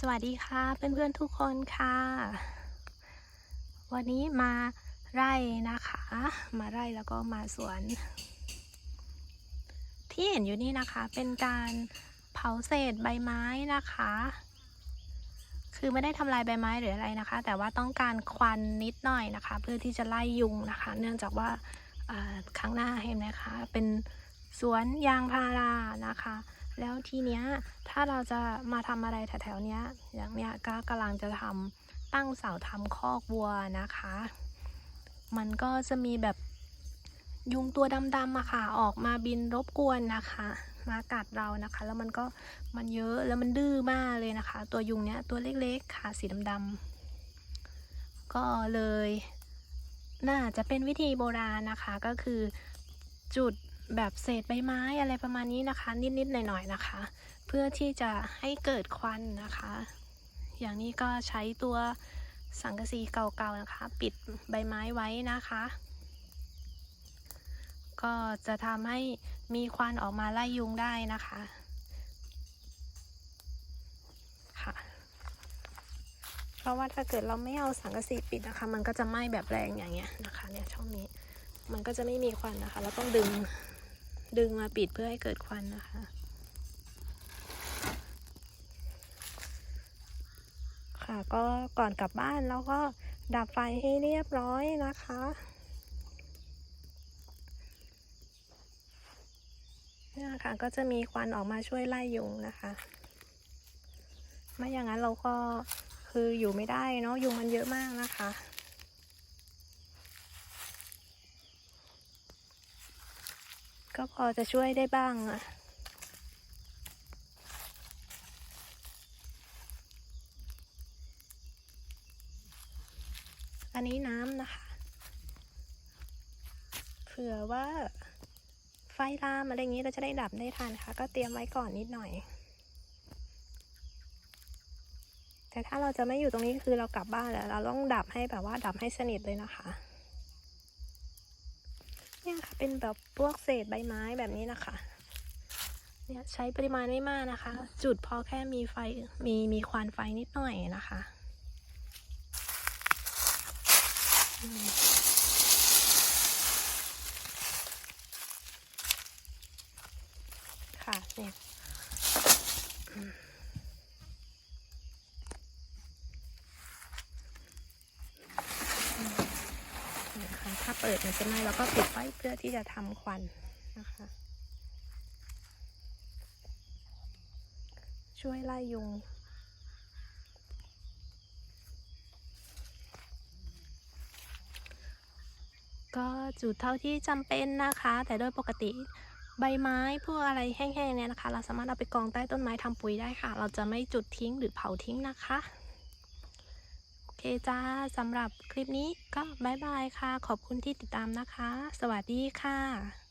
สวัสดีค่ะเพื่อนๆทุกคนค่ะ วันนี้มาไร่นะคะ มาไร่แล้วก็มาสวน ที่เห็นอยู่นี่นะคะเป็นการเผาเศษใบไม้นะคะ คือไม่ได้ทำลายใบไม้หรืออะไรนะคะ แต่ว่าต้องการควันนิดหน่อยนะคะ เพื่อที่จะไล่ยุงนะคะ เนื่องจากว่าอ่าข้งหน้าเห็นไหมคะเป็นสวนยางพารานะคะ แล้วทีเนี้ยถ้าเราจะมาทำอะไรแถวๆเนี้ย อย่างเนี้ยก็กำลังจะทำตั้งเสาทำคอกวัวนะคะ มันก็จะมีแบบยุงตัวดำๆอะค่ะ ออกมาบินรบกวนนะคะ มากัดเรานะคะ แล้วมันก็มันเยอะแล้วมันดื้อมากเลยนะคะ ตัวยุงเนี้ยตัวเล็กๆค่ะสีดำๆก็เลย น่าจะเป็นวิธีโบราณนะคะก็คือจุด แบบเศษใบไม้อะไรประมาณนี้นะคะ นิดๆหน่อยๆนะคะ เพื่อที่จะให้เกิดควันนะคะ อย่างนี้ก็ใช้ตัวสังกะสีเก่าๆนะคะ ปิดใบไม้ไว้นะคะ ก็จะทำให้มีควันออกมาไล่ยุงได้นะคะค่ะเพราะว่าถ้าเกิดเราไม่เอาสังกะสีปิดนะคะ มันก็จะไหม้แบบแรงอย่างเงี้ยนะคะเนี่ยช่องนี้มันก็จะไม่มีควันนะคะ เราต้องดึง ดึงมาปิดเพื่อให้เกิดควันนะคะ ค่ะก็ก่อนกลับบ้านเราก็ดับไฟให้เรียบร้อยนะคะนี่ค่ะก็จะมีควันออกมาช่วยไล่ยุงนะคะ ไม่อย่างนั้นเราก็คืออยู่ไม่ได้เนาะยุงมันเยอะมากนะคะ ก็พอจะช่วยได้บ้างอะอันนี้น้ำนะคะ เผื่อว่าไฟลามอะไรอย่างนี้เราจะได้ดับได้ทันค่ะ ก็เตรียมไว้ก่อนนิดหน่อย แต่ถ้าเราจะไม่อยู่ตรงนี้คือเรากลับบ้านแล้ว เราต้องดับให้แบบว่าดับให้สนิทเลยนะคะ เนี่ยค่ะเป็นแบบพวกเศษใบไม้แบบนี้นะคะเนี่ยใช้ปริมาณไม่มากนะคะ จุดพอแค่มีไฟมีมีควันไฟนิดหน่อยนะคะค่ะเนี่ยอืมเนี่ยค่ะ ถ้าเปิดมันจะไหม้แล้วก็ปิดไว้เพื่อที่จะทำควันนะคะ ช่วยไล่ยุงก็จุดเท่าที่จำเป็นนะคะ แต่โดยปกติใบไม้พวกอะไรแห้งๆเนี่ยนะคะ เราสามารถเอาไปกองใต้ต้นไม้ทำปุ๋ยได้ค่ะ เราจะไม่จุดทิ้งหรือเผาทิ้งนะคะ เคจ้าสำหรับคลิปนี้ก็บายบายค่ะ ขอบคุณที่ติดตามนะคะ สวัสดีค่ะ